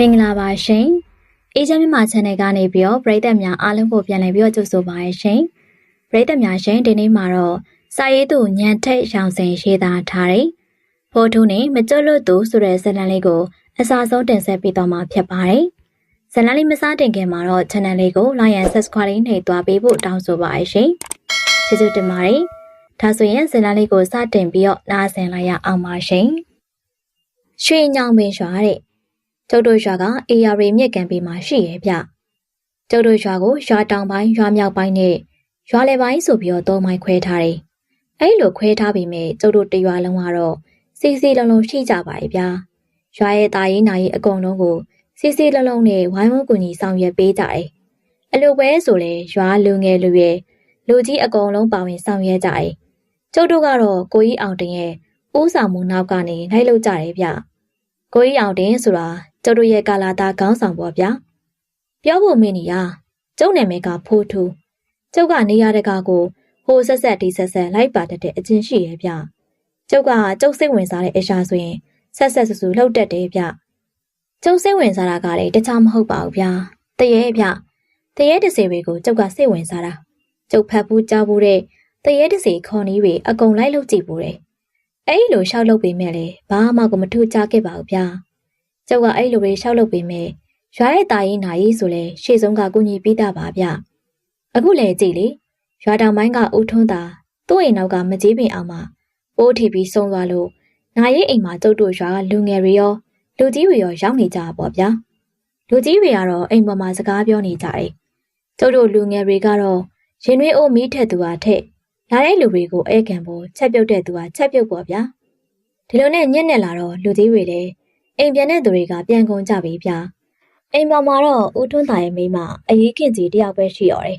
မင်္ဂလာပါရှင်အေဂျင့်မြန်မာ channel ကနေပြီးတော့ပရိသတ်များအားလုံးကိုပြန်လည်ပြီးတော့ကြိုဆိုပါရရှင်ပရိသတ်များရှင်ဒီနေ့မှာတော့စာရေးသူညံထိတ်ရောင်စင်ရေးသားထားတဲ့ဖိုးထုနဲ့မကျွတ်လွတ်သူဆိုတဲ့ဇာတ်လမ်းလေးကိုအစားဆုံးတင်ဆက်ပေးတော့မှာဖြစ်ပါတယ်ဇာတ်လမ်းလေးမစားတင်ခင်မှာတော့ channel လေးကို like and subscribe နှိပ်သွားပေးဖို့တောင်းဆိုပါရရှင်ကျေးဇူးတင်ပါတယ်ဒါဆိုရင်ဇာတ်လမ်းလေးကိုစတင်ပြီးတော့နားဆင်လိုက်ရအောင်ပါရှင်ရွှေညောင်ပင်ရွာတဲ့ ကျုပ်တို့ရွာကအေယာရီမြစ်ကန်ပေမှာရှိရဲ့ဗျကျုပ်တို့ရွာကိုရွာတောင်ပိုင်းရွာမြောက်ပိုင်းနဲ့ရွာလယ်ပိုင်းဆိုပြီးတော့သုံးမိုင်းခွဲထားတယ်အဲ့လိုခွဲထားပြီးမြဲကျုပ်တို့တရွာလုံးကတော့စီစီလုံးလုံးရှိကြပါရဲ့ဗျာရွာရဲ့တာရေးနာရေးအကုန်လုံးကိုစီစီလုံးလုံးနဲ့ဝိုင်းဝန်းကူညီဆောင်ရွက်ပေးကြတယ်အလိုပဲဆိုလဲရွာလူငယ်လူရွယ်လူကြီးအကုန်လုံးပါဝင်ဆောင်ရွက်ကြတယ်ကျုပ်တို့ကတော့ကိုကြီးအောင်တင်ရဲ့ဦးဆောင်မှုနောက်ကနေလိုက်လို့ကြတယ်ဗျကိုကြီးအောင်တင်ဆိုတာ ကျုပ်တို့ရဲ့ကာလာတာခေါင်းဆောင်ပေါ့ဗျာပြောဖို့မင်းကြီးอ่ะကျုပ်နာမည်ကဖိုးထူးကျုပ်ကနေရတဲ့ကကိုဟိုဆက်ဆက်ဒီဆက်ဆက်လိုက်ပါတတ်တဲ့အချင်းရှိရဲ့ဗျကျုပ်ကကျုပ်စိတ်ဝင်စားတဲ့အရာဆိုရင်ဆက်ဆက်ဆူဆူလှုပ်တတ်တယ်ဗျကျုပ်စိတ်ဝင်စားတာကလည်းတခြားမဟုတ်ပါဘူးဗျာတရေဗျတရေတစေတွေကိုကျုပ်ကစိတ်ဝင်စားတာကျုပ်ဖတ်ဘူးကြားဘူးတဲ့တရေတစေခေါ်နီးတွေအကုန်လိုက်လုပ်ကြည့်ဘူးတဲ့အဲ့လိုရှောက်လုပ်ပေးမဲ့လေဘာမှကိုမထူးကြခဲ့ပါဘူးဗျာ ကျုပ်ကအဲ့လိုတွေရှောက်လုပ်ပေးမယ်ရွာရဲ့တာရင်နာရေးဆိုလဲရှေ့ဆုံးကကုညီပေးတာပါဗျအခုလေကြည်လေရွာတောင်ပိုင်းကဦးထွန်းသာသူ့အိမ်နောက်ကမကြီးပင်အောင်မှာပိုးထီပြီးဆုံးသွားလို့နာရေးအိမ်မှာကျုပ်တို့ရွာကလူငယ်တွေရောလူကြီးတွေရောရောက်နေကြပါပေါ့ဗျာလူကြီးတွေကတော့အိမ်ပေါ်မှာစကားပြောနေကြတယ်ကျုပ်တို့လူငယ်တွေကတော့ရင်သွေးအိုးမီးထက်သူဟာထက်လာတဲ့လူတွေကိုအဲခံဖို့ချက်ပြုတ်တဲ့သူဟာချက်ပြုတ်ပေါ့ဗျာဒီလိုနဲ့ညက်နဲ့လာတော့လူကြီးတွေလည်း အိမ်ပြန်တဲ့သူတွေကပြန်ကုန်ကြပြီဗျာအိမ်ပေါ်မှာတော့ဦးထွန်းသာရဲ့မိမအရေးခင်ကြီးတယောက်ပဲရှိရော်တယ်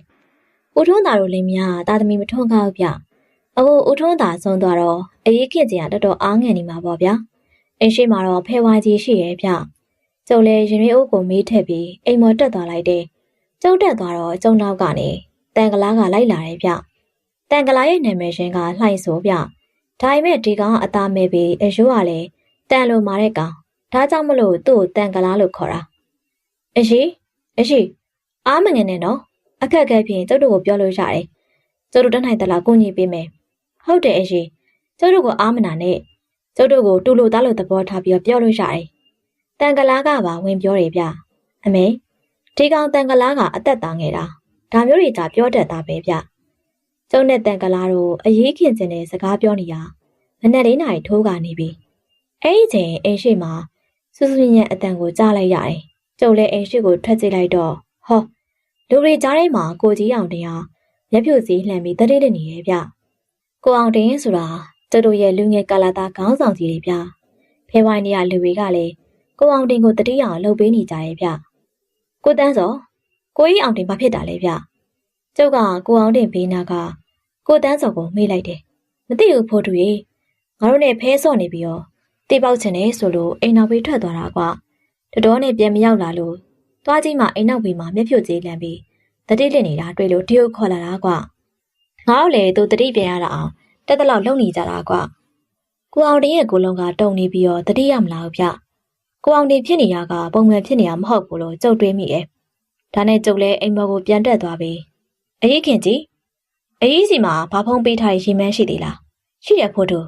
ဦးထွန်းသာတို့လည်းများတာသမီမထွန်းကားဗျအခုဦးထွန်းသာဆုံးသွားတော့အရေးခင်ကြီးကတော်တော်အားငယ်နေမှာပေါ့ဗျာအိမ်ရှိမှာတော့ဖဲဝါကြီးရှိရဲ့ဗျကျုံလဲရင်ရွေးအိုးကိုမေးထက်ပြီးအိမ်မော်တက်သွားလိုက်တယ်ကျုံတက်သွားတော့ကျုံနောက်ကနေတန်ကလားကလိုက်လာတယ်ဗျတန်ကလားရဲ့နာမည်ရှင်ကလှိုက်ဆိုဗျဒါပေမဲ့ဒီကောင်ကအသားမဲ့ပြီးအယိုးကလည်းတန်လိုမာတဲ့ကောင် ဒါကြောင့်မလို့သူ့ကိုတန်ကလားလို့ခေါ်တာအရှိအရှိအားမငင်နဲ့နော်အခက်အခဲဖြင့်ကျုပ်တို့ကိုပြောလို့ရတယ်ကျုပ်တို့တတ်နိုင်သလားကိုညီပေးမယ်ဟုတ်တယ်အရှိကျုပ်တို့ကိုအားမနာနဲ့ကျုပ်တို့ကိုတူလို့သားလို့သဘောထားပြီးပြောလို့ရတယ်တန်ကလားကပါဝင်ပြောတယ်ဗျအမေဒီကောင်တန်ကလားကအသက်သားငယ်တာဒါမျိုးတွေကြာပြောတတ်တာပဲဗျကျုံနဲ့တန်ကလားတို့အရေးခင်စင်တဲ့စကားပြောနေရမနဲ့လေးနိုင်ထိုးကနေပြီအဲ့ဒီချိန်အိမ်ရှိမှာ စူးစူးညံ့အတန်ကိုကြားလိုက်ရတယ်။ကျုပ်လည်းအိမ်ရှိကိုထွက်ကြည့်လိုက်တော့ဟောလူတွေကြားထဲမှာကိုကြီးအောင်တရားလက်ဖြူစည်းလှမ်းပြီးတတိလနေရဲ့ဗျ။ကိုအောင်တင်ဆိုတာကျုပ်တို့ရဲ့လူငယ်ကာလာသားခေါင်းဆောင်ကြီးတွေဗျ။ဖဲဝိုင်းနေရလူတွေကလည်းကိုအောင်တင်ကိုတတိအောင်လှုပ်ပေးနေကြရဲ့ဗျ။ကိုတန်းစောကိုကြီးအောင်တင်ဘာဖြစ်တာလဲဗျ။ကျုပ်ကကိုအောင်တင်ဘေးနာကကိုတန်းစောကိုမေးလိုက်တယ်။မသိဘူးဖို့တူရေငါတို့နဲ့ဖဲဆော့နေပြီးတော့ တိပေါက်ချင်တယ်ဆိုလို့အိမ်နောက်ဘေးထွက်သွားတာကွာတတော်နဲ့ပြန်မရောက်လာလို့သွားကြည့်မှအိမ်နောက်ဘေးမှာမျက်ဖြူကြီးလန့်ပြီးတတိလစ်နေတာတွေ့လို့တရုတ်ခေါ်လာတာကွာငါ့ကိုလေသူတတိပြန်ရတာအောင်တက်တလောက်လုံနေကြတာကွာကိုအောင်တင်ရဲ့ကိုလုံးကတုံနေပြီးတော့တတိရမလာဘူးဗျကိုအောင်တင်ဖြစ်နေရကပုံမှန်ဖြစ်နေရမဟုတ်ဘူးလို့ကြုတ်တွေးမိရဲ့ဒါနဲ့ကြုတ်လဲအိမ်မော်ကိုပြန်တက်သွားပြီအရေးခင်ကြီးအရေးစီမှာဘာဖုံးပေးထားရင်မန်းရှိသေးလားရှိရဖို့တို့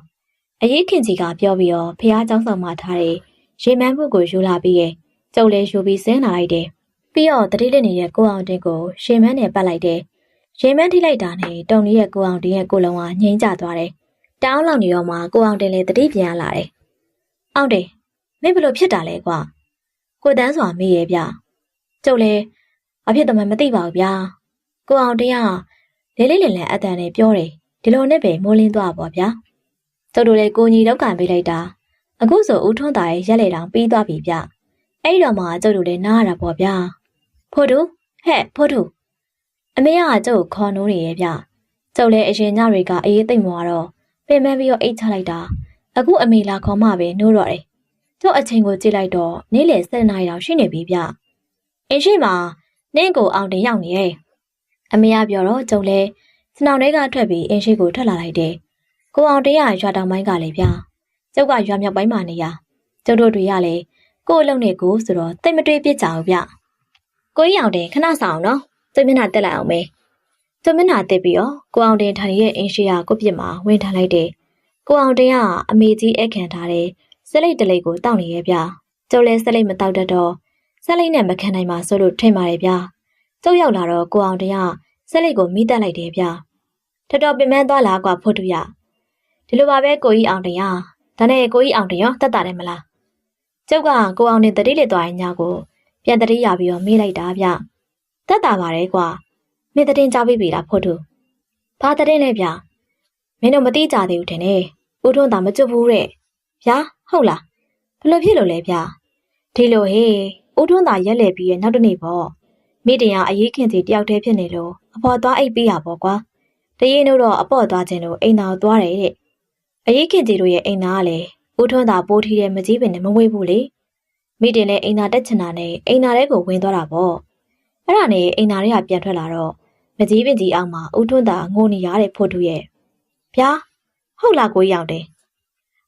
အရေးခင်ကြီးကပြောပြီးတော့ဖះเจ้าဆောင်မှထားတဲ့ရေမန်းမှုကိုယူလာပြီးရဲ့ကျုပ်လည်းယူပြီးဆင်းလာလိုက်တယ်။ပြီးတော့တတိလက်နေတဲ့ကိုအောင်တင်ကိုရေမန်းနဲ့ပတ်လိုက်တယ်။ရေမန်းထိလိုက်တာနဲ့တုံလေးရဲ့ကိုအောင်တင်ရဲ့ကိုလုံးကငိမ့်ကျသွားတယ်။တောင်းလောက်နေတော့မှကိုအောင်တင်လည်းတတိပြန်လာတယ်။အောင်တင်မင်းဘလို့ဖြစ်တာလဲကွာ။ကိုတန်းစွာမေးရဲ့ဗျ။ကျုပ်လည်းအဖြစ်တမန်မသိပါဘူးဗျာ။ကိုအောင်တင်ကလေးလေးလင်လင်အတန်နဲ့ပြောတယ်ဒီလိုနဲ့ပဲမိုးလင်းသွားပါဗျာ။ ကျုပ်တို့လည်းကိုကြီးလောက်ကန်ပေးလိုက်တာအခုဆိုဦးထွန်းသားရဲ့ရက်လေတောင်ပြီးသွားပြီဗျအဲ့ဒီတော့မှကျုပ်တို့လည်းနားရတာပေါ့ဗျာဖိုးတူဟဲ့ဖိုးတူအမေကကျုပ်ကိုခေါ်နိုးနေရဲ့ဗျကျုပ်လည်းအရင်ညတွေကအေးသိမ့်သွားတော့ပင်ပန်းပြီးတော့အိတ်ချလိုက်တာအခုအမေလာခေါ်မှပဲနိုးတော့တယ်ကျုပ်အချိန်ကိုကြည့်လိုက်တော့နေ့လယ်7နာရီတောင်ရှိနေပြီဗျအင်းရှိမှာနင့်ကိုအောင်တင်ရောက်နေရဲ့အမေကပြောတော့ကျုပ်လည်းစနောင်ထဲကထွက်ပြီးအင်းရှိကိုထွက်လာလိုက်တယ် ကိုအောင်တရရွာတောင်ပိုင်းကလည်းဗျာကျုပ်ကရွာမြောက်ပိုင်းမှာနေရကျုပ်တို့တွေကလည်းကို့အလုံးနဲ့ကိုဆိုတော့တိတ်မတွေးပြစ်ကြအောင်ဗျကိုကြီးအောင်တင်ခဏဆောင်နော်သူမျက်နှာတက်လိုက်အောင်မေသူမျက်နှာတက်ပြီးတော့ကိုအောင်တင်ထိုင်ရဲ့အင်းရှိရကိုပြစ်မှာဝင်ထားလိုက်တယ်ကိုအောင်တင်ကအမေကြီးအခန့်ထားတဲ့စလိတ်တလိတ်ကိုတောက်နေရဲ့ဗျကျုပ်လည်းစလိတ်မတောက်တတ်တော့စလိတ်နဲ့မခံနိုင်ပါဆိုလို့ထင်ပါတယ်ဗျကျုပ်ရောက်လာတော့ကိုအောင်တင်ကစလိတ်ကိုမိတက်လိုက်တယ်ဗျတော်တော်ပင်ပန်းသွားလာကွာဖို့တူရ ဒီလိုပါပဲကိုကြီးအောင်တင်ရဒါနဲ့ကိုကြီးအောင်တင်ရောတက်တာတယ်မလားကျုပ်ကကိုအောင်တင်တတိလက်သွားရင်ညာကိုပြန်တတိရပြီးတော့မေးလိုက်တာဗျတက်တာပါတယ်ကွာမင်းတည်င်းကြောက်ပြီးပြီလားဖို့တူဘာတည်င်းလဲဗျမင်းတို့မတိကြသေးဘူးထင်တယ်ဦးထွန်းသာမကြွဘူးတဲ့ဗျာဟုတ်လားဘယ်လိုဖြစ်လို့လဲဗျဒီလိုဟေးဦးထွန်းသာရက်လေပြီးရဲ့နောက်တစ်နေ့ပေါ့မိတင်ကအရေးခင်စီတယောက်တည်းဖြစ်နေလို့အဖေါ်သွားအိပ်ပေးရပေါ့ကွာတရင်တို့တော့အပေါ့သွားခြင်းလို့အိမ်သာကိုသွားတယ်တဲ့ အရေးခင်စီတို့ရဲ့အိမ်သာကလည်းဦးထွန်းသာပိုးထီးတဲ့မကြီးပင်နဲ့မဝေးဘူးလေမိတင်လည်းအိမ်သာတက်ချင်တာနဲ့အိမ်သာထဲကိုဝင်သွားတာပေါ့အဲ့ဒါနဲ့အိမ်သာထဲကပြန်ထွက်လာတော့မကြီးပင်ကြီးအောင်မှာဦးထွန်းသာငိုနေရတဲ့ဖို့တူရဲ့ဗျာဟုတ်လားကိုရောက်တယ်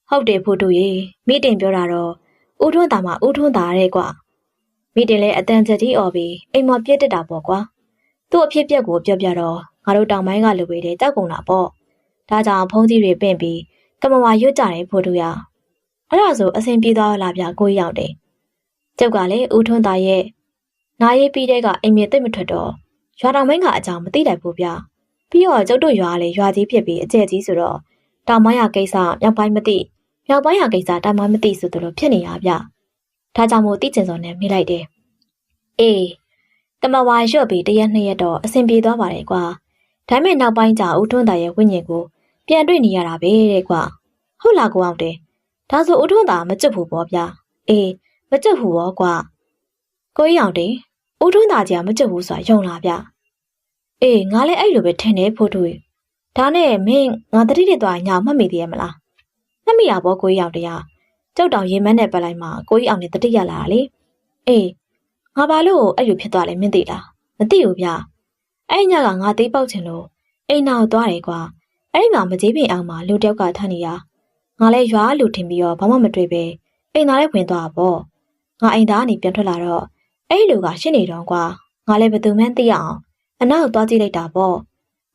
ဟုတ်တယ်ဖို့တူရဲ့မိတင်ပြောတာတော့ဦးထွန်းသာမှာဦးထွန်းသာရဲကွာမိတင်လည်းအတန်ချက်ကြီးអော်ပြီးအိမ်မပြက်တက်တာပေါ့ကွာသူ့အဖြစ်ပြက်ကိုပြောပြတော့ငါတို့တောင်ပိုင်းကလူတွေတဲ့တောက်ကုန်တာပေါ့ဒါကြောင့်ဖုံးကြီးတွေပင့်ပြီး ကမဝါရွတ်ကြတယ်ဖို့တူရအဲ့ဒါဆိုအဆင်ပြေသွားလားဗျာကိုရောက်တယ်ကျုပ်ကလည်းဦးထွန်းသားရဲ့နားရေးပြီးတဲ့ကအိမ်မြေသိမ့်မထွက်တော့ရွာတောင်ပိုင်းကအကြောင်းမသိလိုက်ဘူးဗျာပြီးတော့ကျုပ်တို့ရွာကလည်းရွာကြီးဖြစ်ပြီးအကျဲကြီးဆိုတော့တောင်ပိုင်းရကိစ္စမြောက်ပိုင်းမသိမြောက်ပိုင်းရကိစ္စတောင်ပိုင်းမသိဆိုတော့ဖြစ်နေရဗျဒါကြောင့်မို့တိကျင်စော်နဲ့မိလိုက်တယ်အေးကမဝါရွတ်ပြီးတရက်နှစ်ရက်တော့အဆင်ပြေသွားပါတယ်ကွာဒါမဲ့နောက်ပိုင်းကျဦးထွန်းသားရဲ့ဝိညာဉ်ကို ပြန်တွေ့နေရတာပဲတဲ့ကွာဟုတ်လားကိုအောင်တယ်ဒါဆိုဦးထွန်းသားမကြွဘူးပေါ့ဗျာအေးမကြွဘူးပေါ့ကွာကိုကြီးအောင်တယ်ဦးထွန်းသားကြီးကမကြွဘူးဆိုတာယုံလားဗျအေးငါလည်းအဲ့လိုပဲထင်တယ်ဖို့တူဒါနဲ့မင်းငါတတိတိသွားညာမှတ်မိသေးရဲ့မလားမှတ်မိတာပေါ့ကိုကြီးအောင်တရားကြောက်တောင်ရင်မန်းနဲ့ပတ်လိုက်မှာကိုကြီးအောင်နဲ့တတိရလာတာလေအေးငါဘာလို့အဲ့လိုဖြစ်သွားလဲမင်းသိလားမသိဘူးဗျအဲ့ညကငါသေးပေါက်ချင်လို့အိမ်နောက်သွားတယ်ကွာ အဲ့ဒီမှာမကြီးပင်အောင်မှာလူတယောက်ကထမ်းနေရငါလဲရွာလူထင်ပြီးတော့ဘာမှမတွေ့ပဲအိမ်သားလည်းဝင်သွားတာပေါ့ငါအိမ်သားကနေပြန်ထွက်လာတော့အဲ့လူကရှင်းနေတော့ကွာငါလည်းဘယ်သူမှန်းသိရအောင်အနောက်သွားကြည့်လိုက်တာပေါ့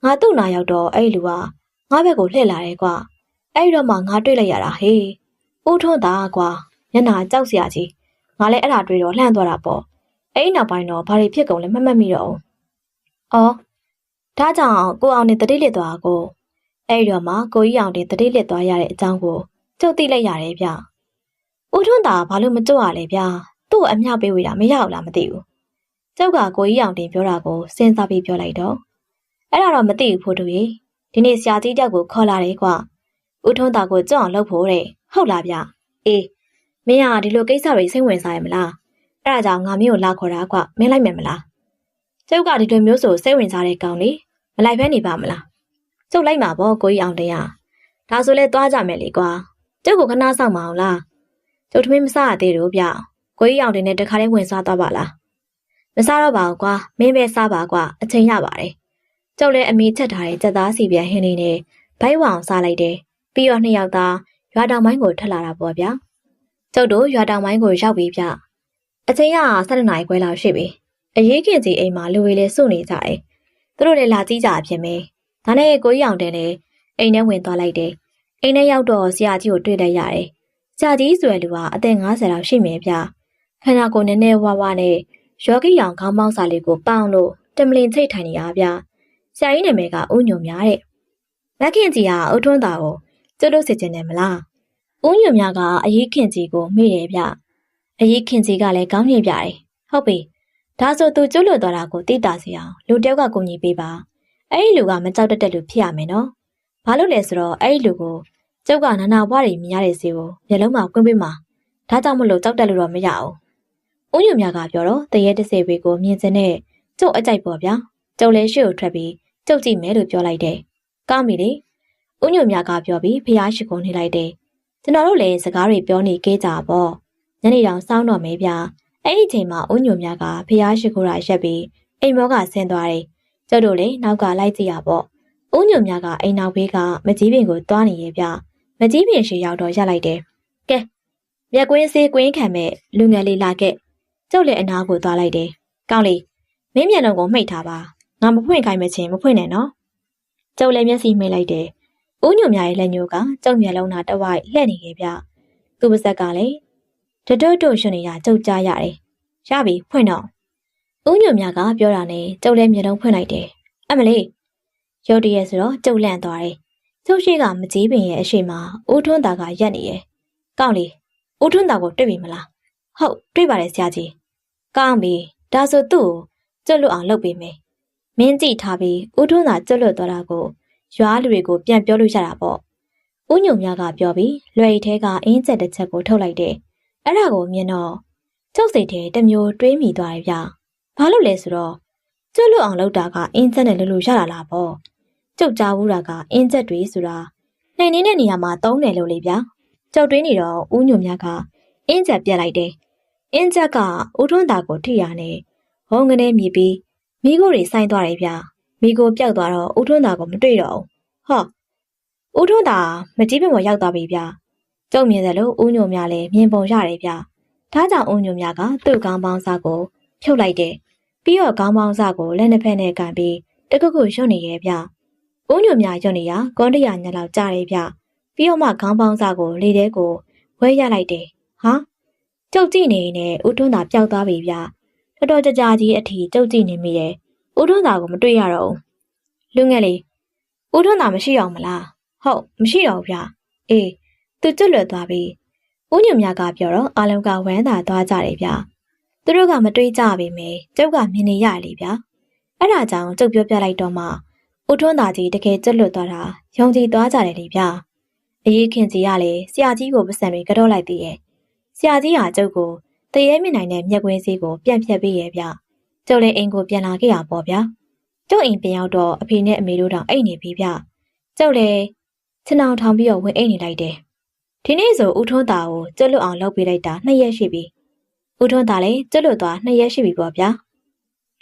ငါသူ့နာရောက်တော့အဲ့လူကငါဘက်ကိုလှည့်လာတယ်ကွာအဲ့တော့မှငါတွေ့လိုက်ရတာဟေးဦးထွန်းသားကွာမျက်နှာကြောက်စရာကြီးငါလည်းအဲ့ဒါတွေ့တော့လှမ်းသွားတာပေါ့အဲ့နောက်ပိုင်းတော့ဘာတွေဖြစ်ကုန်လဲမမှတ်မိတော့ဘူးအော်ဒါကြောင့်ကိုအောင်နဲ့တတိလက်သွားကို အဲ့ဒီတော့မှကိုကြီးအောင်တင်တတိလက်သွားရတဲ့အကြောင်းကိုကျုပ်သိလိုက်ရတယ်ဗျ။ဦးထွန်းသာဘာလို့မကြွရလဲဗျာ။သူ့ကိုအမျှပေးဝေတာမရဘူးလားမသိဘူး။ကျုပ်ကကိုကြီးအောင်တင်ပြောတာကိုစဉ်းစားပြီးပြောလိုက်တော့အဲ့ဒါတော့မသိဘူးဖို့တူကြီးဒီနေ့ဆရာကြီးတက်ကိုခေါ်လာတယ်ကွ။ဦးထွန်းသာကိုကြွအောင်လုပ်ဖို့တဲ့ဟုတ်လားဗျ။အေးမင်းကဒီလိုကိစ္စတွေစိတ်ဝင်စားရမလား။အဲ့ဒါကြောင့်ငါမင်းကိုလာခေါ်တာကွမင်းလိုက်မယ်မလား။ကျုပ်ကဒီလိုမျိုးဆိုစိတ်ဝင်စားတဲ့ကောင်လေမလိုက်ဖဲနေပါမလား ကျုပ်လိုက်မှာပေါ့ကိုကြီးအောင်တရားဒါဆိုလဲသွားကြမယ်လေကွာကျုပ်ကိုခဏဆောင်မအောင်လားကျုပ်ထမင်းမစားရသေးတော့ဗျကိုကြီးအောင်တင်နဲ့တခါလေးဝင်စားသွားပါလားမစားတော့ပါဘူးကွာမင်းပဲစားပါကွာအချိန်ရပါတယ်ကျုပ်လည်းအမေချက်ထားတဲ့ကြက်သားစီပြန်ဟင်းလေးနဲ့ဘိုက်ဝအောင်စားလိုက်တယ်ပြီးတော့နှစ်ယောက်သားရွာတောင်ပိုင်းကိုထွက်လာတာပေါ့ဗျာကျုပ်တို့ရွာတောင်ပိုင်းကိုရောက်ပြီဗျအချိန်က7နာရီခွဲလောက်ရှိပြီအရေးခင်ကြီးအိမ်မှာလူတွေလည်းစုနေကြတယ်သူတို့လည်းလာကြည့်ကြအဖြစ်ပဲ ဒါနဲ့ကိုကြီးအောင်တဲ့လည်းအိမ်ထဲဝင်သွားလိုက်တယ်အိမ်ထဲရောက်တော့ဆရာကြီးကိုတွေ့လိုက်ရတယ်ဆရာကြီးဆိုရလူကအသက်50လောက်ရှိမယ်ဗျခန္ဓာကိုယ်နည်းနည်းဝါးဝါးနဲ့ယောဂီရောင်ခေါင်းပေါင်းစာလေးကိုပေါင်းလို့တမလင်ချိတ်ထိုင်နေရဗျဆရာကြီးနာမည်ကဦးညုံများတဲ့လက်ခင်ကြီးကအုတ်ထွန်းသားကိုကျွတ်လို့စစ်ကျင်တယ်မလားဦးညုံများကအရေးခင်ကြီးကိုမိတယ်ဗျအရေးခင်ကြီးကလည်းကောင်းမြင်ပြတယ်ဟုတ်ပြီဒါဆိုသူကျွတ်လွတ်သွားတာကိုသိတာစီအောင်လူတယောက်ကကူညီပေးပါ အဲ့ဒီလူကမကြောက်တတ်တဲ့လူဖြစ်ရမယ်နော်ဘာလို့လဲဆိုတော့အဲ့ဒီလူကိုကျုပ်ကနာနာဘွားတွေမြင်ရတဲ့စီကိုမျက်လုံးမှာကွင်းပေးမှာဒါကြောင့်မလို့ကြောက်တက်လို့တော့မရအောင်ဦးညွန့်မြကပြောတော့တရေတစေပေကိုမြင်စင်းနဲ့ကျုပ်အကြိုက်ပေါ့ဗျာကျုပ်လည်းရှေ့ကိုထွက်ပြီးကျုပ်ကြည့်မယ်လို့ပြောလိုက်တယ်ကောင်းပြီလေဦးညွန့်မြကပြောပြီးဖျားရှိကုန်နေလိုက်တယ်ကျွန်တော်တို့လည်းစကားတွေပြောနေကြကြပေါ့ညနေတောင်စောင်းတော့မေးဗျာအဲ့ဒီချိန်မှာဦးညွန့်မြကဖျားရှိခိုးတာရက်ပြီးအိမ်မောကဆင်းသွားတယ် ကျုပ်တို့လည်းနောက်ကလိုက်ကြည့်ရပေါ့။ဦးညွန့်မြကအိမ်နောက်ဘေးကမကြီးပင်ကိုတွားနေရဲ့ဗျ။မကြီးပင်ရှိရောက်တော့ရက်လိုက်တယ်။ကဲမြက်ကွင်းစေးကွင်းခံမဲ့လူငယ်လေးလာခဲ့ကျုပ်လည်းအနားကိုသွားလိုက်တယ်ကောင်းလေမင်းမျက်လုံးကိုမှိတ်ထားပါငါမဖွင့်ခိုင်းမချင်းမဖွင့်နဲ့နော်ကျုပ်လည်းမျက်စိမှိတ်လိုက်တယ်ဦးညွန်မြရဲ့လက်ညိုးကကျုပ်မျက်လုံးသားတဝိုက်လှည့်နေခဲ့ဗျသူ့ပါဇက်ကလည်းတတွတ်တွတ်ရှင်နေတာကျုပ်ကြားရတယ်ရပြီဖွင့်တော့ ဦးညွန်မြကပြောတာနဲ့ကျုပ်လည်းမျက်လုံးဖွင့်လိုက်တယ်အမလေးရုတ်တရက်ဆိုတော့ကျုပ်လန့်သွားတယ်ကျုပ်ရှိကမကြီးပင်ရဲ့အရှိမဦးထွန်းသားကရက်နေရဲ့ကောင်းလေဦးထွန်းသားကိုတွေ့ပြီမလားဟုတ်တွေ့ပါတယ်ဆရာကြီးကောင်းပြီဒါဆိုသူ့ကိုကျွတ်လွတ်အောင်လုပ်ပေးမယ်မင်းကြည့်ထားပြီးဦးထွန်းသားကျွတ်လွတ်သွားတာကိုရွာလူတွေကိုပြန်ပြောလို့ရတာပေါ့ဦးညုံမြကပြောပြီးလွယ်ရီထဲကအင်းချက်တစ်ချက်ကိုထုတ်လိုက်တယ်အဲ့ဒါကိုမြင်တော့ကျုပ်စိတ်ထဲတစ်မျိုးတွေးမိသွားတယ်ဗျ ဘာလို့လဲဆိုတော့ကျွတ်လွတ်အောင်လုပ်တာကအင်းချက်နဲ့လို့လို့ရတာလားပေါ့ကျုပ်ကြားဘူးတာကအင်းချက်တွေဆိုတာနှိမ်နေတဲ့နေရာမှာသုံးတယ်လို့လေဗျာကျုပ်တွေးနေတော့ဦးညုံမြကအင်းချက်ပြက်လိုက်တယ်အင်းချက်ကဦးထွန်းသားကိုထိရနဲ့ဟောင်းကနေမြည်ပြီးမိကိုတွေစိုင်းသွားတယ်ဗျမိကိုပျောက်သွားတော့ဦးထွန်းသားကိုမတွေ့တော့ဘူးဟောဦးထွန်းသားမကြီးပင်ပေါ်ရောက်သွားပြီဗျကျုံမြင်တယ်လို့ဦးညိုမြလည်းမြင်ပုံရတယ်ဗျဒါကြောင့်ဦးညိုမြကသူ့ကောင်းပေါင်းစားကိုဖြုတ်လိုက်တယ် ပြီးတော့ကောင်းပေါင်းစားကိုလက်နှစ်ဖက်နဲ့ကန်ပြီးတကုတ်ကုတ်ရွတ်နေရဲ့ဗျဦးညိုမြရွတ်နေရကွန်တရညလောက်ကြားတယ်ဗျပြီးတော့မှခေါင်းပေါင်းစားကိုလေထဲကိုဝဲရလိုက်တယ်ဟာကျုပ်ကြည့်နေနေဦးထွန်းသာပျောက်သွားပြီဗျတော်တော်ကြကြကြီးအထီကျုပ်ကြည့်နေမိတယ်ဦးထွန်းသာကိုမတွေ့ရတော့ဘူးလူငယ်လေးဦးထွန်းသာမရှိအောင်မလားဟုတ်မရှိတော့ဘူးဗျအေးသူကျွတ်လွတ်သွားပြီဦးညွန့်မြကပြောတော့အာလုံးကဝမ်းသာသွားကြတယ်ဗျ သူတို့ကမတွေးကြပါမယ်ကျုပ်ကမြင်နေရလေဗျအဲ့ဒါကြောင့်ကျုပ်ပြောပြလိုက်တော့မှဦးထွန်းသာကြီးတကယ်ကျွတ်လွတ်သွားတာယုံကြည်သွားကြတယ်လေဗျအရေးခင်စီကလည်းဆရာကြီးကိုပစံတွေကတော့လိုက်သေးရဲ့ဆရာကြီးဟာကျုပ်ကိုတရေမြင့်နိုင်တဲ့မျက်ကွင်းစည်းကိုပြန်ဖြတ်ပေးရဲ့ဗျကျုပ်လည်းအိမ်ကိုပြန်လာခဲ့ရပေါ့ဗျာကျုပ်အိမ်ပြန်ရောက်တော့အဖေနဲ့အမေတို့တောင်အိတ်နေပြီဗျကျုပ်လည်းချင်အောင်ထောင်ပြီးတော့ဝင်အိတ်နေလိုက်တယ်ဒီနေ့ဆိုဦးထွန်းသားကိုကျွတ်လွတ်အောင်လုပ်ပေးလိုက်တာနှစ်ရက်ရှိပြီ ဦးထွန်းသားလည်းကျွတ်လွတ်သွားနှစ်ရက်ရှိပြီပေါ့ဗျာ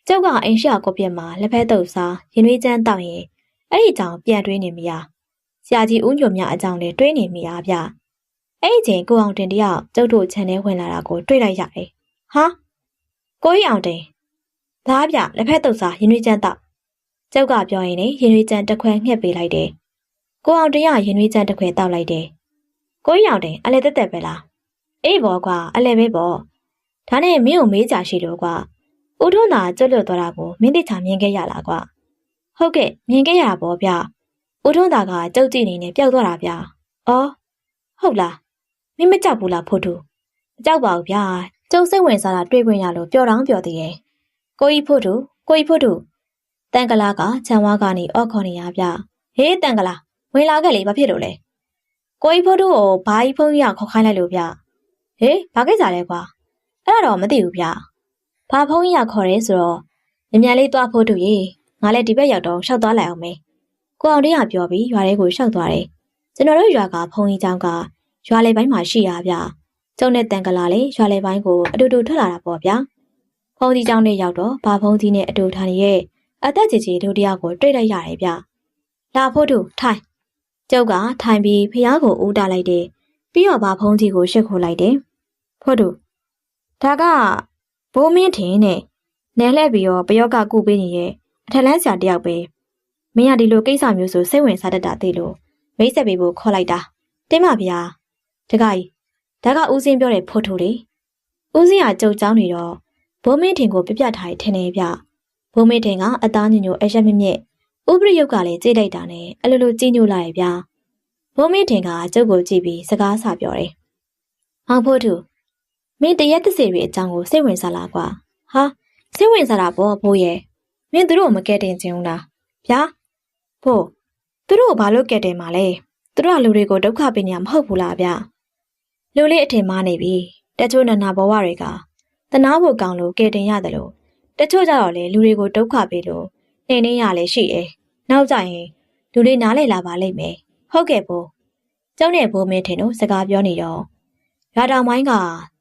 ကျုပ်ကအိမ်ရှိအောင်ကိုပြက်မှာလက်ဖက်တုပ်စားရင်သွေးချမ်းတောက်ရင်အဲ့ဒီကြောင်ပြန်တွေးနေမိရဆရာကြီးဦးညွန်မြအကြောင်းလည်းတွေးနေမိရဗျအဲ့ဒီချိန်ကိုအောင်တင်တယောက်ကျုပ်တို့ခြံထဲဝင်လာတာကိုတွေ့လိုက်ရတယ်ဟာကိုကြီးအောင်တင်ဒါဗျလက်ဖက်တုပ်စားရင်သွေးချမ်းတောက်ကျုပ်ကပြောရင်လေရင်သွေးချမ်းတစ်ခွဲငှက်ပေးလိုက်တယ်ကိုအောင်တင်ကရင်သွေးချမ်းတစ်ခွဲတောက်လိုက်တယ်ကိုကြီးအောင်တင်အလဲတက်တက်ပဲလားအေးဘောကွာအလဲပဲပေါ့ ဒါနဲ့မင်းကိုမေးကြရှိလို့ကွာဦးထွန်းသာကျွတ်လွတ်သွားတာကိုမင်းတိချာမြင်ခဲ့ရလားကွာဟုတ်ကဲ့မြင်ခဲ့ရတာပေါ့ဗျဦးထွန်းသာကကြုတ်ကြည့်နေနဲ့ပျောက်သွားတာဗျအော်ဟုတ်လားမင်းမကြောက်ဘူးလားဖိုးတူမကြောက်ပါဘူးဗျာကျုံစိတ်ဝင်စားတာတွေ့ခွင့်ရလို့ပျော်တောင်းပျော်သေးရဲ့ကိုကြီးဖိုးတူကိုကြီးဖိုးတူတန်ကလာကခြံဝါကနေအော့ခေါ်နေရဗျဟေးတန်ကလာဝင်လာခဲ့လေဘာဖြစ်လို့လဲကိုကြီးဖိုးတူကိုဘာကြီးဖုန်းကြီးကခေါ်ခိုင်းလိုက်လို့ဗျဟေးဘာကိစ္စလဲကွာ အဲ့တော့မသိဘူးဗျ။ဘာဖုန်းကြီးကခေါ်တယ်ဆိုတော့မြန်မြန်လေးသွားဖို့တူရေငါလည်းဒီဘက်ရောက်တော့ရှောက်သွားလိုက်အောင်မေ။ကိုအောင်တေးကပြောပြီးရွာထဲကိုရှောက်သွားတယ်။ကျွန်တော်တို့ရွာကဖုန်းကြီးเจ้าကရွာလေပိုင်းမှာရှိရဗျ။ကျုံနဲ့တန်ကလာလေးရွာလေပိုင်းကိုအတူတူထွက်လာတာပေါ့ဗျာ။ဖုန်းကြီးเจ้าနဲ့ရောက်တော့ဘာဖုန်းကြီးနဲ့အတူထိုင်ရဲ့အသက်ကြီးကြီးတို့တရားကိုတွေ့လိုက်ရတယ်ဗျ။လာဖို့တူထိုင်ကျုပ်ကထိုင်ပြီးဖះကိုဦးတာလိုက်တယ်ပြီးတော့ဘာဖုံးကြီးကိုရှစ်ခိုးလိုက်တယ်ဖို့တူ ဒါကဘိုးမင်းထင်နဲ့နဲလှည့်ပြီးတော့ပယောကကုပေးနေရဲ့အထက်လန်းဆရာတယောက်ပဲမင်းကဒီလိုကိစ္စမျိုးဆိုစိတ်ဝင်စားတတ်တာသိလို့မိတ်ဆက်ပေးဖို့ခေါ်လိုက်တာတင်းပါဗျာတခါကြီးဒါကဦးစင်းပြောတဲ့ဖိုတိုလေးဦးစင်းကကြုတ်ကြောင်းနေတော့ဘိုးမင်းထင်ကိုပြပြထားတယ်ထင်နေဗျဘိုးမင်းထင်ကအသားညညိုအရက်မြင့်မြင့်ဥပရိယုတ်ကလည်းကြိတ်လိုက်တာနဲ့အလိုလိုကြည်ညိုလာရဲ့ဗျာဘိုးမင်းထင်ကကျုပ်ကိုကြည့်ပြီးစကားဆပြောတယ်ဟောင်ဖိုတူ မင်းတရက်တစီတွေအကြောင်းကိုစိတ်ဝင်စားလားကွာဟာစိတ်ဝင်စားတာပေါ့ဘိုးရဲ့မင်းသူတို့ကိုမကဲတင်ချင်ဘူးလားဗျာဖို့သူတို့ကိုဘာလို့ကဲတင်မှာလဲသူတို့ကလူတွေကိုဒုက္ခပေးနေမှာမဟုတ်ဘူးလားဗျလူလေးအထင်မှားနေပြီတချို့နန္နာဘဝတွေကတနာဖို့ကောင်းလို့ကဲတင်ရတယ်လို့တချို့ကြတော့လေလူတွေကိုဒုက္ခပေးလို့နေနေရလဲရှိတယ်နောက်ကြရင်လူတွေနားလည်လာပါလိမ့်မယ်ဟုတ်ကဲ့ဘိုးကျောင်းနဲ့ဘိုးမင်းထင်တို့စကားပြောနေတော့ရွာတော်မိုင်းက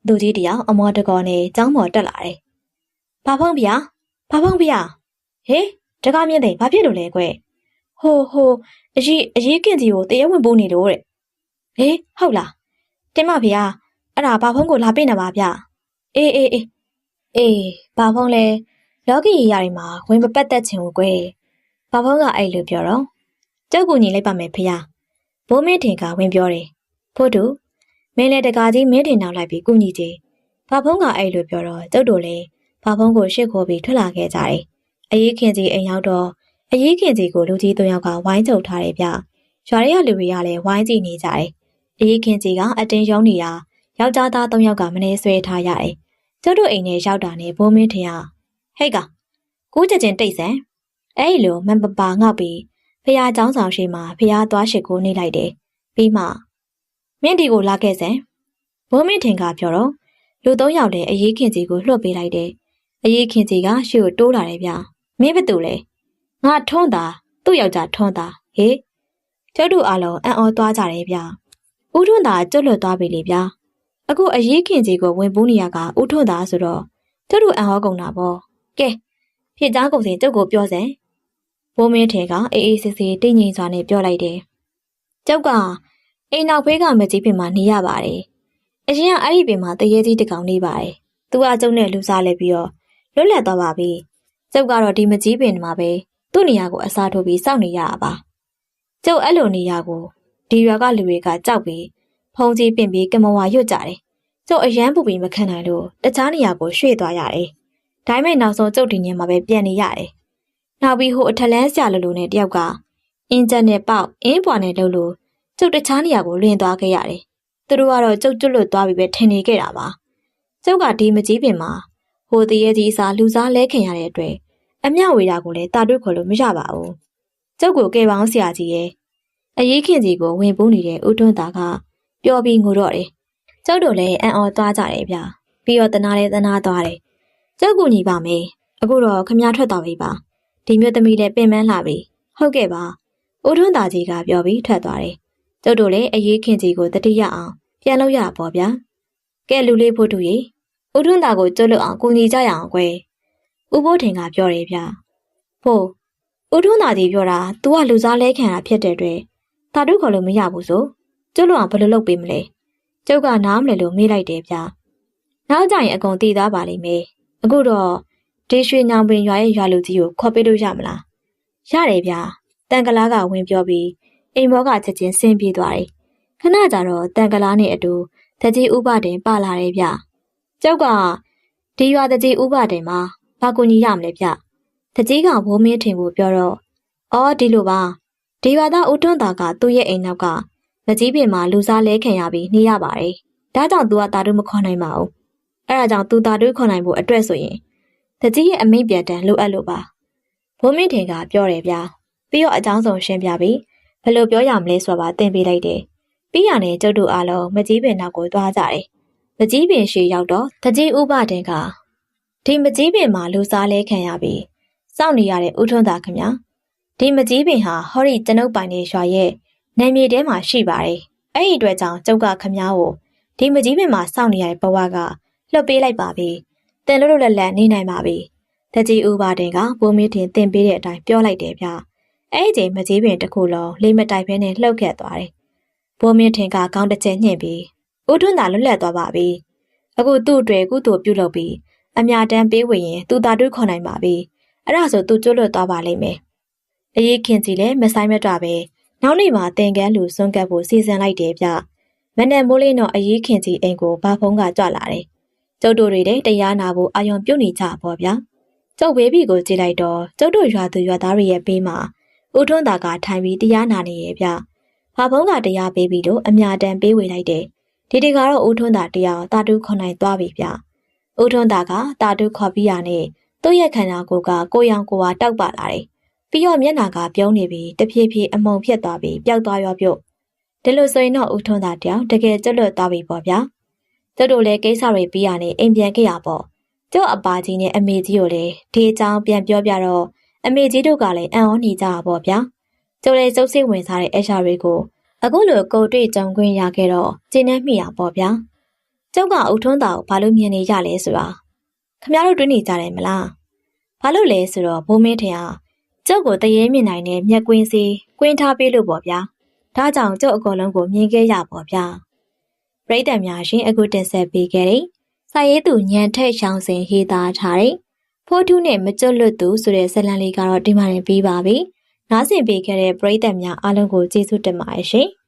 လူကြီးတယောက်အမော်တကောနဲ့ကျောင်းပေါ်တက်လာတယ်။ဘာဖုံးဗျာဘာဖုံးဗျာဟေးတကားမြင့်တဲ့ဘာဖြစ်လို့လဲကွ။ဟိုဟိုအရေးအရေးကင်စီကိုတရဲဝင်ပိုးနေလို့တဲ့။ဟေးဟုတ်လားတင်မဗျာအဲ့ဒါဘာဖုံးကိုလာပင့်နေပါဗျအေးအေးအေးအေးဘာဖုံးလဲလောကီရတွေမှာဝင်မပတ်သက်ချင်ဘူးကွယ်ဘာဖုံးကအဲ့လိုပြောတော့ကြောက်ကူညီလိုက်ပါမယ်ဖေဘိုးမင်းထင်ကဝင်ပြောတယ်ဖို့တူ မင်းလည်းတကာကြီးမင်းထင်နောက်လိုက်ပြီးကူညီကြဘာဖုံးကအဲ့လိုပြောတော့ကျုပ်တို့လည်းဘာဖုံးကိုရှစ်ခိုးပြီးထွက်လာခဲ့ကြတယ်အရေးခင်ကြီးအိမ်ရောက်တော့အရေးခင်ကြီးကိုလူကြီးသုံးယောက်ကဝိုင်းချုပ်ထားတယ်ဗျရွာရဲရလူတွေကလည်းဝိုင်းကြည့်နေကြတယ်အရေးခင်ကြီးကအတင်းယုံနေတာယောက်ျားသားသုံးယောက်ကမနေဆွဲထားရတယ်ကျုပ်တို့အိမ်ထဲရောက်တာနဲ့ဘိုးမင်းထင်ကဟဲ့ကကူးချက်ချင်းတိတ်ဆန်အဲ့လိုမန်ပပါငေါ့ပြီးဖះเจ้าဆောင်ရှိမှဖះသွားရှိကိုနေလိုက်တယ်ပြီးမှ မင်းဒီကိုလာခဲ့စမ်းဘိုးမင်းထင်ကပြောတော့လူသုံးယောက်လည်းအရေးခင်ကြီးကိုလွှတ်ပေးလိုက်တယ်အရေးခင်ကြီးကရှေ့ကိုတိုးလာတယ်ဗျမင်းဘသူလဲငါထွန်းတာသူ့ယောက်ျားထွန်းတာဟေးကျုပ်တို့အားလုံးအံ့ဩသွားကြတယ်ဗျဦးထွန်းတာကျွတ်လွတ်သွားပြီလေဗျအခုအရေးခင်ကြီးကိုဝင်ပူးနေရကဦးထွန်းတာဆိုတော့ကျုပ်တို့အံ့ဩကုန်တာပေါ့ကဲဖြစ်ချောင်းကုန်စင်ကျုပ်ကိုပြောစမ်းဘိုးမင်းထေကအေးအေးဆေးဆေးတိတ်ငိမ်စွာနဲ့ပြောလိုက်တယ်ကျုပ်က အိမ်နောက်ဖေးကမကြီးပင်မှာနေရပါတယ်အရင်ကအဲ့ဒီပင်မှာတရေကြီးတကောင်နေပါတယ်သူကကျုပ်နဲ့လူစားလဲပြီးတော့လွတ်လပ်သွားပါပြီကျုပ်ကတော့ဒီမကြီးပင်မှာပဲသူ့နေရာကိုအစားထိုးပြီးစောင့်နေရတာပါကျုပ်အဲ့လိုနေရာကိုဒီရွာကလူတွေကကြောက်ပြီးဖုံကြီးပင်ပြီးကမဝါရွတ်ကြတယ်ကျုပ်အရန်ပူပြီးမခံနိုင်လို့တခြားနေရာကိုရွှေ့သွားရတယ်ဒါပေမဲ့နောက်ဆုံးကျုပ်ဒီညမှာပဲပြန်နေရတယ်နောက်ပြီးဟိုအထလန်းဆရာလိုလိုနဲ့တယောက်ကအင်ဂျင်နဲ့ပေါက်အင်းပွားနဲ့လှုပ်လို့ ကျုပ်တခြားနေရာကိုလွင်သွားခဲ့ရတယ်သူတို့ကတော့ကျုပ်ကျွတ်လွတ်သွားပြီပဲထင်နေခဲ့တာပါကျုပ်ကဒီမကြီးပင်မှာဟိုတရေကြီးအစားလူစားလဲခင်ရတဲ့အတွက်အမျှဝေတာကိုလည်းတာတွတ်ခေါ်လို့မရပါဘူးကျုပ်ကိုကဲပေါင်းဆရာကြီးရဲ့အရေးခင်ကြီးကိုဝင်ပူးနေတဲ့ဦးထွန်းသားကပျော်ပြီးငိုတော့တယ်ကျုပ်တို့လည်းအံ့ဩသွားကြတယ်ဗျပြီးတော့တနာလည်းတနာသွားတယ်ကျုပ်ကူညီပါမယ်အခုတော့ခမည်းထွက်သွားပြီပါဒီမျိုးသမီးလည်းပင်ပန်းလာပြီဟုတ်ကဲ့ပါဦးထွန်းသားကြီးကပြောပြီးထွက်သွားတယ် ကျုပ်တို့လည်းအရေးခင်ကြီးကိုတတိယအောင်ပြန်လို့ရပါဗျာကဲလူလေးဖို့တူရေဦးထွန်းသားကိုကျုပ်လို့အောင်ကူညီကြရအောင်ကွယ်ဦးဘိုးထင်ကပြောတယ်ဗျဖို့ဦးထွန်းသားကြီးပြောတာ तू ကလူစားလဲခံတာဖြစ်တဲ့အတွက်တာတုခေါ်လို့မရဘူးဆိုကျုပ်လို့အောင်ဘယ်လိုလုပ်ပေးမလဲကျုပ်ကနားမလဲလို့မေးလိုက်တယ်ဗျနောက်ကြရင်အကုန်တည်သွားပါလိမ့်မယ်အခုတော့ဒေရွှေညောင်ပင်ရွာရဲ့ရွာလူကြီးကိုခေါ်ပေးလို့ရမလားရတယ်ဗျတန်ကလားကဝင်ပြောပြီး အိမ်ဘောကချက်ချင်းဆင်းပြေးသွားတယ်ခဏကြာတော့တန်ကလားနဲ့အတူတကြီးဥပတင်ပါလာတယ်ဗျကျောက်ကဒီရွာတကြီးဥပတင်မှာဘာကူညီရမလဲဗျတကြီးကဘိုးမင်းထင်ကိုပြောတော့အော်ဒီလိုပါဒီရွာသားဦးထွန်းသားကသူ့ရဲ့အိမ်နောက်ကမကြီးပင်မှာလူစားလဲခံရပြီးနေရပါတယ်ဒါကြောင့်သူကတာတို့မခေါ်နိုင်ပါဘူးအဲ့ဒါကြောင့်သူတာတို့ခေါ်နိုင်ဖို့အတွက်ဆိုရင်တကြီးရဲ့အမိန့်ပြန်တန်လိုအပ်လို့ပါဘိုးမင်းထင်ကပြောတယ်ဗျာပြီးတော့အကြောင်းစုံရှင်းပြပြီး ဘယ်လိုပြောရမလဲဆိုတာသင်ပေးလိုက်တယ်ပြီးရနဲ့ကျုပ်တို့အားလုံးမကြီးပင်နောက်ကိုသွားကြတယ်မကြီးပင်ရှေရောက်တော့တကြီးဥပတင်ကဒီမကြီးပင်မှာလူစားလဲခံရပြီးစောင့်နေရတဲ့ဦးထွန်းသာခင်ဗျာဒီမကြီးပင်ဟာဟောရီကျွန်ုပ်ပိုင်နေရွာရဲ့နေမြေထဲမှာရှိပါတယ်အဲ့ဒီအတွက်ကြောင့်ကျုပ်ကခင်ဗျားကိုဒီမကြီးပင်မှာစောင့်နေရတဲ့ဘဝကလွတ်ပေးလိုက်ပါပြီတင်လို့လွတ်လပ်နေနိုင်ပါပြီတကြီးဦးပါတင်ကဘိုးမင်းတင်တင်ပေးတဲ့အတိုင်းပြောလိုက်တယ်ဗျ အဲ့ဒီချိန်မကြီးပင်တစ်ခုလုံးလေးမတိုက်ဖဲနဲ့လှုပ်ခဲ့သွားတယ်ဘိုးမင်းတင်ကခေါင်းတစ်ချက်ညှင့်ပြီးဦးထွန်းသာလွတ်လပ်သွားပါပြီအခုသူ့အတွက်ကုသိုလ်ပြုလုပ်ပြီးအမြတမ်းပေးဝင်ရင်သူသာတွေးခေါ်နိုင်ပါပြီအဲ့ဒါဆိုသူကျွတ်လွတ်သွားပါလိမ့်မယ်အရေးခင်စီလည်းမဆိုင်မတော့ပဲနောက်နေ့မှာတင်ကန်းလူစွန့်ကပ်ဖို့စီစဉ်လိုက်တယ်ဗျမနဲ့မိုးလေးတော့အရေးခင်စီအိမ်ကိုဘာဖုံးကကြွလာတယ်ကျုပ်တို့တွေတဲ့တရားနာဖို့အာယုံပြုတ်နေကြပါဗျာကျုပ်ဝေးပြီကိုကြည့်လိုက်တော့ကျုပ်တို့ရွာသူရွာသားတွေရဲ့ဘေးမှာ ဦးထွန်းသာကထိုင်ပြီးတရားနာနေရဲ့ဗျဘာဖုံးကတရားပေးပြီးတော့အမြတမ်းပေးဝေလိုက်တယ်ဒီဒီကတော့ဦးထွန်းသာတရားတာတူးခွန်နိုင်သွားပြီဗျဦးထွန်းသာကတာတူးခေါ်ပြီးရနဲ့သူ့ရဲ့ခန္ဓာကိုယ်ကကိုရောင်ကိုဝါတောက်ပါလာတယ်ပြီးတော့မျက်နာကပြုံးနေပြီးတဖြည်းဖြည်းအမုံဖြစ်သွားပြီးပျောက်သွားရောပြုတ်ဒီလိုဆိုရင်တော့ဦးထွန်းသာတယောက်တကယ်ကြွလွတ်သွားပြီပေါ့ဗျာသူတို့လည်းကိစ္စတွေပြီးရနေအိမ်ပြန်ခဲ့ရပေါ့ကျုပ်အပါကြီးနဲ့အမေကြီးကိုလည်းဒီအကြောင်းပြန်ပြောပြတော့ အမေကြီးတို့ကလည်းအံ့ဩနေကြတာပေါ့ဗျာကျုပ်လည်းစုပ်စိတ်ဝင်စားတဲ့အရှာတွေကိုအခုလိုကိုတွေ့ကြုံခွင့်ရခဲ့တော့ကျင်းနေမိရပေါ့ဗျာကျုပ်ကအုတ်ထွန်းတာကိုဘာလို့မြင်နေရလဲဆိုတာခမရတို့တွေးနေကြတယ်မလားဘာလို့လဲဆိုတော့ဘိုးမင်းထင်ဟာကျုပ်ကိုတရေမြင်နိုင်တဲ့မျက်ကွင်းစီကွင်းထားပေးလို့ပေါ့ဗျာဒါကြောင့်ကျုပ်အကုန်လုံးကိုမြင်ခဲ့ရပေါ့ဗျာပရိသတ်များရှင်အခုတင်ဆက်ပေးခဲ့တဲ့စာရေးသူညံထက်ရှောင်းစင်ရေးသားထားတဲ့ ဖိုးထုနဲ့မကျွတ်လွတ်သူဆိုတဲ့ဇာတ်လမ်းလေးကတော့ဒီမှာနေပြီးပါပြီ။နားဆင်ပေးခဲ့တဲ့ပရိသတ်များအားလုံးကိုကျေးဇူးတင်ပါတယ်ရှင်။